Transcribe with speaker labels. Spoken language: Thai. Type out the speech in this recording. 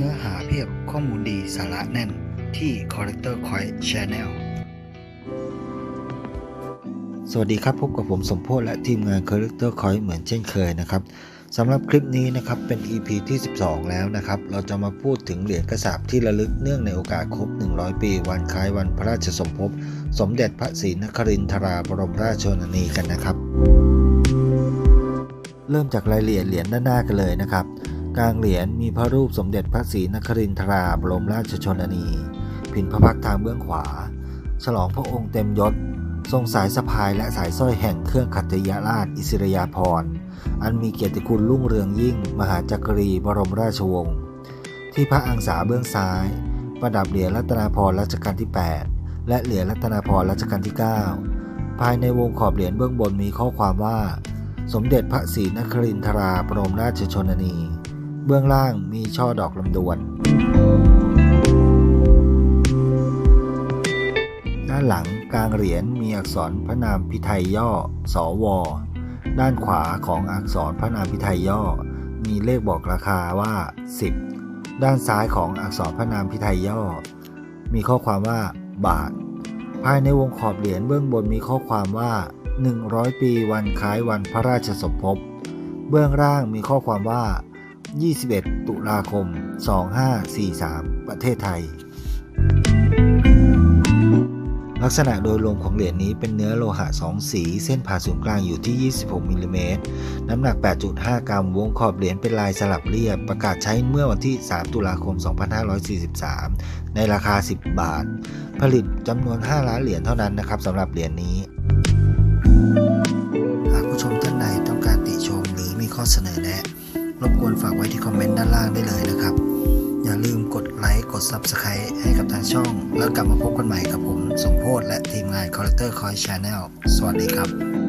Speaker 1: เนื้อหาเพียบข้อมูลดีสาระแน่นที่ Collector Coin Channel สวัสดีครับ พบกับผมสมโพธและทีมงาน Collector Coin เหมือนเช่นเคยนะครับสำหรับคลิปนี้นะครับเป็น EP ที่ 12 แล้วนะครับ เราจะมาพูดถึงเหรียญกระสาบที่ระลึกเนื่องในโอกาสครบ 100 ปี วันคล้ายวันพระราชสมภพ สมเด็จพระศรีนครินทราบรมราชชนนีกันนะครับ เริ่มจากรายละเอียดเหรียญด้านหน้ากันเลยนะครับ กลางเหรียญมีพระรูปสมเด็จพระศรีนครินทราบรมราชชนนีผินพระพักทางเบื้องขวา ฉลองพระองค์เต็มยศ ทรงสายสะพายและสายสร้อยแห่งเครื่องขัตยราชอิสริยาภรณ์อันมีเกียรติคุณรุ่งเรืองยิ่ง มหาจักรีบรมราชวงศ์ที่พระอังสาเบื้องซ้าย ประดับเหรียญรัตนาพรรัชกาลที่ 8 และเหรียญรัตนาพรรัชกาลที่ 9 ภายในวงขอบเหรียญเบื้องบนมีข้อความว่า สมเด็จพระศรีนครินทราบรมราชชนนี บื้องล่างมีช่อดอกลำดวน ด้านหลังกลางเหรียญมีอักษรพระนามพิไทยย่อ สว ด้านขวาของอักษรพระนามพิไทยย่อ มีเลขบอกราคาว่า 10 ด้านซ้ายของอักษรพระนามพิไทยย่อ มีข้อความว่าบาท ภายในวงขอบเหรียญเบื้องบนมีข้อความว่า 100 ปีวันคล้ายวันพระราชสมภพ เบื้องล่างมีข้อความว่า 21 ตุลาคม 2543 ประเทศไทย ลักษณะโดยรวมของเหรียญนี้เป็นเนื้อโลหะ 2 สี เส้นผ่าศูนย์กลางอยู่ที่ 26มิลลิเมตรน้ำหนัก 8.5 กรัม วงขอบเหรียญเป็นลายสลับเรียบ ประกาศใช้เมื่อวันที่ 3 ตุลาคม 2543 ในราคา 10 บาท ผลิตจำนวน 5 ล้านเหรียญเท่านั้นนะครับสำหรับเหรียญนี้หากผู้ชมท่านใดต้องการติชมหรือมีข้อเสนอแนะ รบกวนฝากไว้ที่คอมเมนต์ด้านล่างได้เลยนะครับ อย่าลืมกดไลค์ กด Subscribe ให้กับทางช่อง แล้วกลับมาพบกันใหม่กับผม สมโพศและทีมงาน Collector Coin Channel สวัสดีครับ